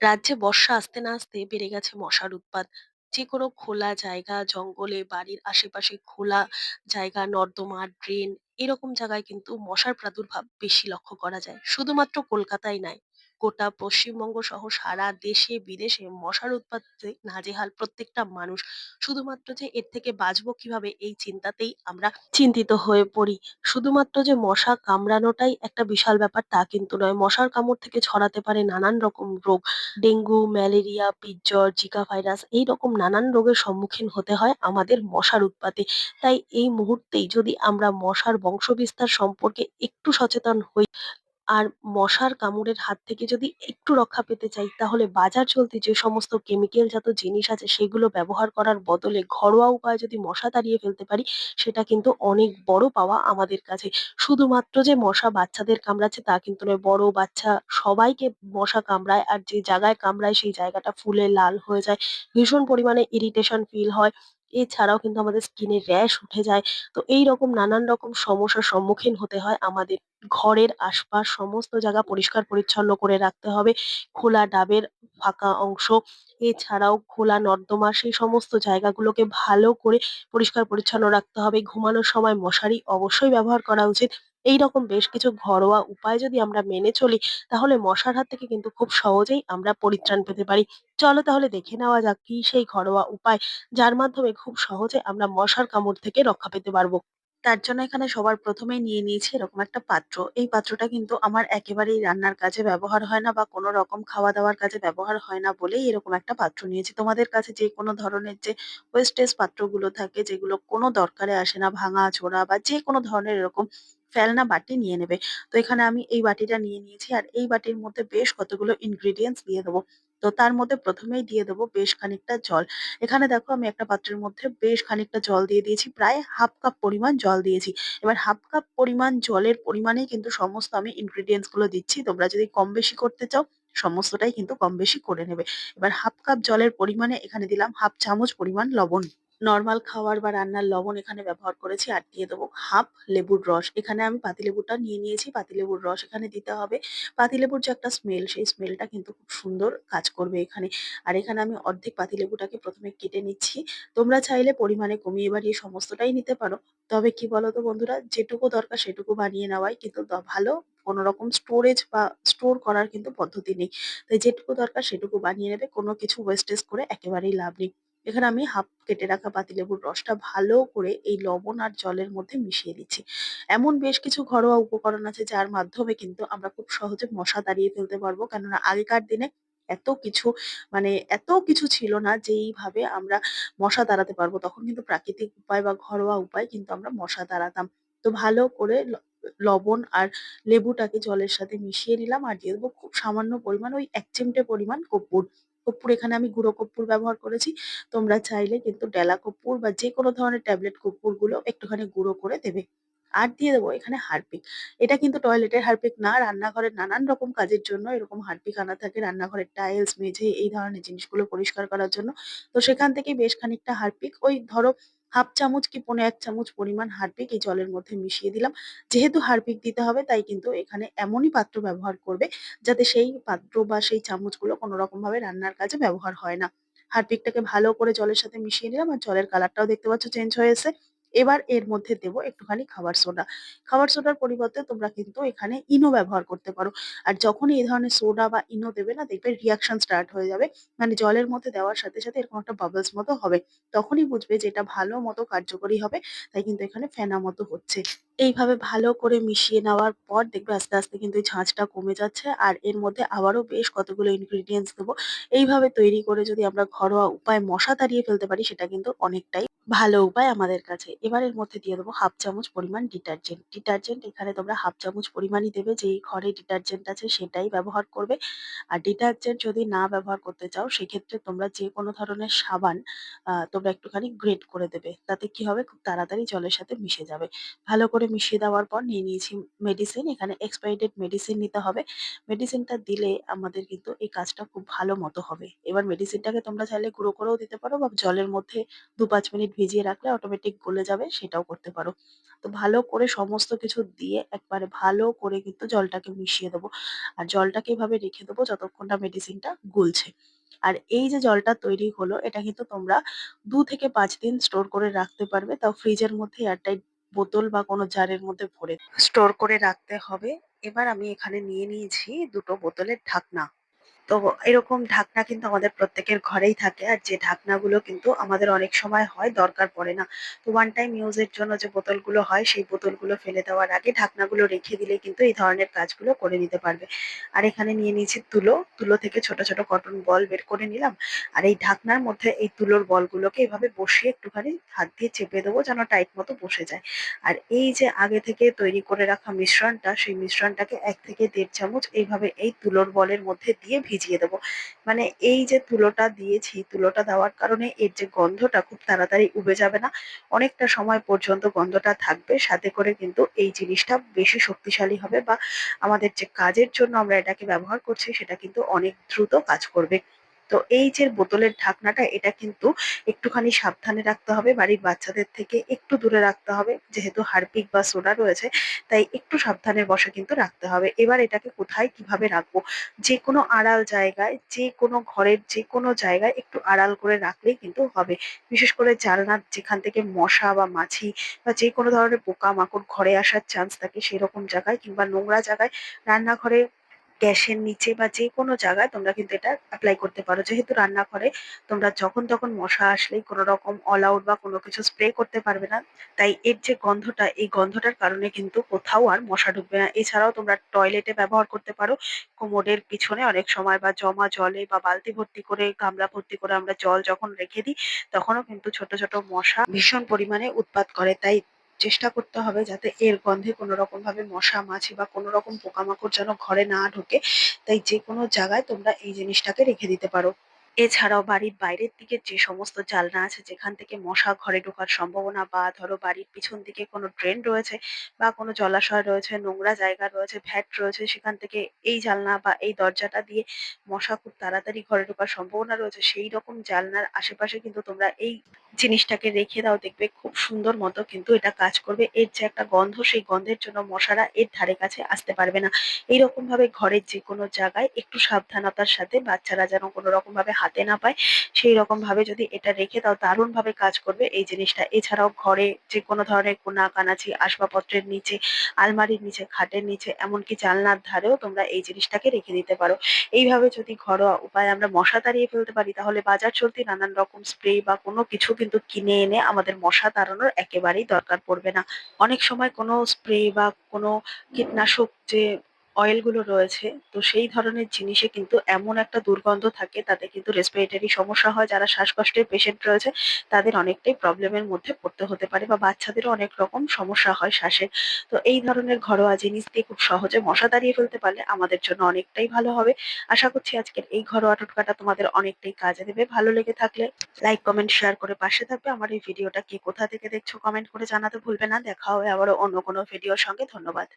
রাজ্যে বর্ষা আসতে না আসতে বেড়ে গেছে মশার উৎপাত। যেকোনো খোলা জায়গা, জঙ্গলে, বাড়ির আশেপাশে খোলা জায়গা, নর্দমা, ড্রেন এরকম জায়গায় কিন্তু মশার প্রাদুর্ভাব বেশি লক্ষ্য করা যায়। শুধুমাত্র কলকাতায় নয়, গোটা পশ্চিমবঙ্গ সহ সারা দেশে বিদেশে মশার উৎপাতে নাজেহাল প্রত্যেকটা মানুষ। শুধুমাত্র যে এর থেকে বাঁচবো কীভাবে এই চিন্তাতেই আমরা চিন্তিত হয়ে পড়ি। শুধুমাত্র যে মশা কামড়ানোটাই একটা বিশাল ব্যাপার তা কিন্তু নয়। মশার কামড় থেকে ছড়াতে পারে নানান রকম রোগ। ডেঙ্গু, ম্যালেরিয়া, পিৎজর, জিকা ভাইরাস এইরকম নানান রোগের সম্মুখীন হতে হয় আমাদের মশার উৎপাতে। তাই এই মুহূর্তেই যদি আমরা মশার বংশবিস্তার সম্পর্কে একটু সচেতন হই আর মশার কামড়ের হাত থেকে যদি একটু রক্ষা পেতে চাই তাহলে বাজার চলতি যে সমস্ত কেমিক্যাল জাত জিনিস আছে সেগুলো ব্যবহার করার বদলে ঘরোয়া উপায়ে যদি মশা তাড়িয়ে ফেলতে পারি সেটা কিন্তু অনেক বড় পাওয়া আমাদের কাছে। শুধুমাত্র যে মশা বাচ্চাদের কামড়াচ্ছে তা কিন্তু নয়, বড় বাচ্চা সবাইকে মশা কামড়ায় আর যে জায়গায় কামড়ায় সেই জায়গাটা ফুলে লাল হয়ে যায়। ভীষণ পরিমাণে ইরিটেশন ফিল হয়। এছাড়াও কিন্তু আমাদের স্কিনে র‍্যাশ উঠে যায়। তো এইরকম নানান রকম সমস্যার সম্মুখীন হতে হয় আমাদের। ঘরের আশপাশ সমস্ত জায়গা পরিষ্কার পরিচ্ছন্ন করে রাখতে হবে। খোলা ডাবের ফাঁকা অংশ, এছাড়াও খোলা নর্দমা সেই সমস্ত জায়গাগুলোকে ভালো করে পরিষ্কার পরিচ্ছন্ন রাখতে হবে। ঘুমানোর সময় মশারি অবশ্যই ব্যবহার করা উচিত। এইরকম বেশ কিছু ঘরোয়া উপায় যদি আমরা মেনে চলি তাহলে মশার হাত থেকে কিন্তু খুব সহজেই আমরা পরিত্রাণ পেতে পারি। চলো তাহলে দেখে নেওয়া যাক কি সেই ঘরোয়া উপায় যার মাধ্যমে খুব সহজে আমরা মশার কামড় থেকে রক্ষা পেতে পারব। তার জন্য এখানে সবার ১ম এই নিয়ে নিয়েছি এরকম একটা পাত্র। এই পাত্রটা কিন্তু আমার একেবারেই রান্নার কাজে ব্যবহার হয় না বা কোনো রকম খাওয়া-দাওয়ার কাজে ব্যবহার হয় না বলেই এরকম একটা পাত্র নিয়েছি। তোমাদের কাছে যে কোনো ধরনের যে ওয়েস্টেজ পাত্রগুলো থাকে যেগুলো কোনো দরকারে আসে না, ভাঙা ছোড়া বা যেকোনো ধরনের এরকম ফেলনা বাটি নিয়ে নেবে। তো এখানে আমি এই বাটিটা নিয়ে নিয়েছি আর এই বাটির মধ্যে বেশ কতগুলো ইনগ্রিডিয়েন্টস দিয়ে দেবো। তো তার মধ্যে প্রথমেই দিয়ে দেবো বেশ খানিকটা জল। এখানে দেখো আমি একটা পাত্রের মধ্যে বেশ খানিকটা জল দিয়ে দিয়েছি। প্রায় 1/2 কাপ পরিমাণ জল দিয়েছি। এবার 1/2 কাপ পরিমাণ জলের পরিমাণেই কিন্তু সমস্ত আমি ingredients গুলো দিচ্ছি। তোমরা যদি কম বেশি করতে চাও, সমস্তটাই কিন্তু কম বেশি করে নেবে। এবার 1/2 কাপ জলের পরিমাণে এখানে দিলাম 1/2 চামচ পরিমাণ লবণ। নরমাল খাওয়ার বা রান্নার লবণ এখানে ব্যবহার করেছি আর দিয়ে দেবো 1/2 লেবুর রস। এখানে আমি পাতিলেবুটা নিয়ে নিয়েছি। পাতিলেবুর রস এখানে দিতে হবে। পাতিলেবুর যে একটা স্মেল সেই স্মেলটা কিন্তু খুব সুন্দর কাজ করবে এখানে। আর এখানে আমি অর্ধেক পাতিলেবুটাকে ১ম এ কেটে নিচ্ছি। তোমরা চাইলে পরিমাণে কমিয়ে বাড়িয়ে সমস্তটাই নিতে পারো। তবে কি বলতো বন্ধুরা, যেটুকু দরকার সেটুকু বানিয়ে নেওয়াই কিন্তু ভালো। কোনো রকম স্টোরেজ বা স্টোর করার কিন্তু পদ্ধতি নেই। তাই যেটুকু দরকার সেটুকু বানিয়ে নেবে। কোনো কিছু ওয়েস্টেজ করে একেবারেই লাভ নেই। এখানে আমি 1/2 কেটে রাখা পাতিলেবুর রসটা ভালো করে এই লবণ আর জলের মধ্যে মিশিয়ে দিচ্ছি। এমন বেশ কিছু ঘরোয়া উপকরণ আছে যার মাধ্যমে কিন্তু আমরা খুব সহজে মশা দাঁড়িয়ে ফেলতে পারব। কেননা আগেকার দিনে এত কিছু মানে এত কিছু ছিল না যে এইভাবে আমরা মশা দাঁড়াতে পারব। তখন কিন্তু প্রাকৃতিক উপায় বা ঘরোয়া উপায় কিন্তু আমরা মশা দাঁড়াতাম তো ভালো করে লবণ আর লেবুটাকে জলের সাথে মিশিয়ে নিলাম আর দিয়ে দেবো খুব সামান্য পরিমাণ ওই ১ চিমটে পরিমাণ কর্পূর। কর্পূর এখানে আমি গুঁড়ো কর্পূর ব্যবহার করেছি। তোমরা চাইলে কিন্তু ডেলা কর্পূর বা যে কোনো ধরনের ট্যাবলেট কর্পূরগুলো একটুখানি গুঁড়ো করে দেবে। আর দিয়ে দেবো এখানে হারপিক। এটা কিন্তু টয়লেটের হারপিক না, রান্নাঘরের নানান রকম কাজের জন্য এরকম হারপিক আনা থাকে। রান্নাঘরের টাইলস, মেঝে এই ধরনের জিনিসগুলো পরিষ্কার করার জন্য। তো সেখান থেকে বেশ খানিকটা হারপিক ওই ধরো 1/2 চামচ কি পনে এক চামচ পরিমাণ হারপিক এই জলের মধ্যে মিশিয়ে দিলাম। যেহেতু হারপিক দিতে হবে, তাই কিন্তু এখানে এমনই পাত্র ব্যবহার করবে যাতে সেই পাত্র বা সেই চামচগুলো কোনো রকমভাবে রান্নার কাজে ব্যবহার হয় না। হারপিকটাকে ভালো করে জলের সাথে মিশিয়ে নিলাম আর জলের কালারটাও দেখতে পাচ্ছ চেঞ্জ হয়েছে। এবার এর মধ্যে দেব একটুখানি খাবার সোডা। খাবার সোডার পরিবর্তে তোমরা কিন্তু এখানে ইনো ব্যবহার করতে পারো। আর যখন এই ধরনের সোডা বা ইনো দেবে না দেখবে রিয়াকশন স্টার্ট হয়ে যাবে। মানে জলের মধ্যে দেওয়ার সাথে, সাথে এরকম একটা বাবলস মতো হবে। তখনই বুঝবে যে এটা ভালো মতো কার্যকরী হবে। তাই কিন্তু এখানে ফেনা মতো হচ্ছে। এইভাবে ভালো করে মিশিয়ে নেওয়ার পর দেখবে আস্তে, আস্তে কিন্তু এই ঝাঁঝটা কমে যাচ্ছে আর এর মধ্যে আবারও বেশ কতগুলো ইনগ্রিডিয়েন্টস দেবো। এইভাবে তৈরি করে যদি আমরা ঘরোয়া উপায়ে মশা তাড়িয়ে ফেলতে পারি সেটা কিন্তু অনেকটাই ভালো উপায় আমাদের কাছে। এবার এর মধ্যে দিয়ে দেবো 1/2 চামচ পরিমাণ ডিটারজেন্ট। ডিটারজেন্ট এখানে তোমরা 1/2 চামচ পরিমাণই দেবে। যেই ঘরে ডিটারজেন্ট আছে সেটাই ব্যবহার করবে। আর ডিটারজেন্ট যদি না ব্যবহার করতে চাও সেক্ষেত্রে তোমরা যেকোনো ধরনের সাবান তোমরা একটুখানি গ্রেট করে দেবে। তাতে কি হবে খুব তাড়াতাড়ি জলের সাথে মিশে যাবে। ভালো করে করে মিশিয়ে দেওয়ার পর নিয়ে নিয়েছি মেডিসিন। এখানে এক্সপায়ারি মেডিসিন নিতে হবে। মেডিসিনটা দিলে আমাদের কিন্তু এই কাজটা খুব ভালো মতো হবে। এবার মেডিসিনটাকে তোমরা চাইলে গুঁড়ো করেও দিতে পারো বা জলের মধ্যে ২-৫ মিনিট ভিজিয়ে রাখলে অটোমেটিক গলে যাবে, সেটাও করতে পারো। তো ভালো করে সমস্ত কিছু দিয়ে একবারে ভালো করে কিন্তু জলটাকে মিশিয়ে দেবো। আর জলটাকে এভাবে রেখে দেবো যতক্ষণ না মেডিসিনটা গুলছে। আর এই যে জলটা তৈরি হলো, এটা কিন্তু তোমরা দু থেকে পাঁচ দিন স্টোর করে রাখতে পারবে। তাও ফ্রিজের মধ্যে এয়ারটাইট বোতল বা কোনো জারের মধ্যে ভরে স্টোর করে রাখতে হবে। এবার আমি এখানে নিয়ে নিয়েছি দুটো বোতলের ঢাকনা। তো এরকম ঢাকনা কিন্তু আমাদের প্রত্যেকের ঘরেই থাকে। আর যে ঢাকনাগুলো কিন্তু আমাদের অনেক সময় হয় দরকার পড়ে না। তো ওয়ান টাইম ইউজ এর জন্য যে বোতলগুলো হয় সেই বোতলগুলো ফেলে দেওয়ার আগে ঢাকনাগুলো রেখে দিলে কিন্তু এই ধরনের কাজগুলো করে নিতে পারবে। আর এখানে নিয়ে নিয়েছি তুলো। তুলো থেকে ছোট, ছোট কটন বল বের করে নিলাম। আর এই ঢাকনার মধ্যে এই তুলোর বলগুলোকে এভাবে বসিয়ে একটুখানি হাত দিয়ে চেপে দেবো যেন টাইট মতো বসে যায়। আর এই যে আগে থেকে তৈরি করে রাখা মিশ্রণটা সেই মিশ্রণটাকে এক থেকে দেড় চামচ এইভাবে এই তুলোর বলের মধ্যে দিয়ে ভিজিয়ে দেবো। মানে এই যে তুলোটা দিয়েছি, তুলোটা দেওয়ার কারণে এর যে গন্ধটা খুব তাড়াতাড়ি উবে যাবে না। অনেকটা সময় পর্যন্ত গন্ধটা থাকবে। সাথে করে কিন্তু এই জিনিসটা বেশি শক্তিশালী হবে বা আমাদের যে কাজের জন্য আমরা এটাকে ব্যবহার করছি সেটা কিন্তু অনেক দ্রুত কাজ করবে। তো এই যে বোতলের ঢাকনাটা এটা কিন্তু একটুখানি সাবধানে রাখতে হবে। বাড়ির বাচ্চাদের থেকে একটু দূরে রাখতে হবে। যেহেতু হারপিক বা সোডা রয়েছে তাই একটু সাবধানের বশে কিন্তু রাখতে হবে। এবার এটাকে কোথায় কীভাবে রাখব? যেকোনো আড়াল জায়গায়, যেকোনো ঘরের যেকোনো জায়গায় একটু আড়াল করে রাখলেই কিন্তু হবে। বিশেষ করে জানলার যেখান থেকে মশা বা মাছি বা যেকোনো ধরনের পোকামাকড় ঘরে আসার চান্স থাকে সেরকম জায়গায় কিংবা নোংরা জায়গায় রান্নাঘরে গ্যাসের নিচে বা যেকোনো জায়গায় তোমরা কিন্তু এটা এপ্লাই করতে পারো। যেহেতু রান্না রান্নাঘরে তোমরা যখন তখন মশা আসলেই কোনো রকম অল আউট বা কোনো কিছু স্প্রে করতে পারবে না। তাই এর যে গন্ধটা, এই গন্ধটার কারণে কিন্তু কোথাও আর মশা ঢুকবে না। এছাড়াও তোমরা টয়লেটে ব্যবহার করতে পারো। কোমরের পিছনে অনেক সময় বা জমা জলে বা বালতি ভর্তি করে, গামলা ভর্তি করে আমরা জল যখন রেখে দিই, তখনও কিন্তু ছোট, ছোট মশা ভীষণ পরিমাণে উৎপাত করে। তাই চেষ্টা করতে হবে যাতে এর গন্ধে কোনো রকমভাবে মশা, মাছি বা কোনো রকম পোকামাকড় যেন ঘরে না ঢোকে। তাই যেকোনো জায়গায় তোমরা এই জিনিসটাকে রেখে দিতে পারো। এছাড়াও বাড়ির বাইরের দিকে যে সমস্ত জানলা আছে যেখান থেকে মশা ঘরে ঢোকার সম্ভাবনা বা ধরো বাড়ির পিছন দিকে কোনো ড্রেন রয়েছে বা কোনো জলাশয় রয়েছে, নোংরা জায়গা রয়েছে, ভ্যাট রয়েছে সেখান থেকে এই জানলা বা এই দরজাটা দিয়ে মশা খুব তাড়াতাড়ি ঘরে ঢোকার সম্ভাবনা রয়েছে। সেই রকম জানলার আশেপাশে কিন্তু তোমরা এই জিনিসটাকে রেখে দাও দেখবে খুব সুন্দর মতো কিন্তু এটা কাজ করবে। এর যে একটা গন্ধ সেই গন্ধের জন্য মশারা এর ধারে কাছে আসতে পারবে না। এইরকম ভাবে ঘরের যে কোনো জায়গায় একটু সাবধানতার সাথে বাচ্চারা যেন কোনো রকম ভাবে হাতে না পায় সেই রকম ভাবে যদি এটা রেখে দাও দারুণ ভাবে কাজ করবে এই জিনিসটা। এছাড়াও ঘরে যেকোনো ধরনের কোনা কানাচি আসবাবপত্রের নিচে, আলমারির নিচে, খাটের নিচে এমনকি জানলার ধারেও তোমরা এই জিনিসটাকে রেখে দিতে পারো। এইভাবে যদি ঘরোয়া উপায়ে আমরা মশা তাড়িয়ে ফেলতে পারি তাহলে বাজার চলতি নানান রকম স্প্রে বা কোনো কিছু কিন্তু কিনে এনে আমাদের মশা তাড়ানোর একেবারেই দরকার পড়বে না। অনেক সময় কোনো স্প্রে বা কোনো কীটনাশক যে অয়েলগুলো রয়েছে, তো সেই ধরনের জিনিসে কিন্তু এমন একটা দুর্গন্ধ থাকে, তাতে কিন্তু রেসপিরেটরি সমস্যা হয়, যারা শ্বাসকষ্টের পেশেন্ট রয়েছে, তাদের অনেকটাই প্রবলেমের মধ্যে পড়তে হতে পারে বা বাচ্চাদেরও অনেক রকম সমস্যা হয় শ্বাসের তো এই ধরনের ঘরোয়া জিনিস দিয়ে খুব সহজে মশা দাঁড়িয়ে ফেলতে পারলে আমাদের জন্য অনেকটাই ভালো হবে। আশা করছি আজকের এই ঘরোয়া টোটকাটা তোমাদের অনেকটাই কাজে দেবে। ভালো লেগে থাকলে লাইক কমেন্ট শেয়ার করে পাশে থাকবে। আমার এই ভিডিওটা কে কোথা থেকে দেখছ কমেন্ট করে জানাতে ভুলবে না। দেখা হবে আবারও অন্য কোনো ভিডিওর সঙ্গে। ধন্যবাদ।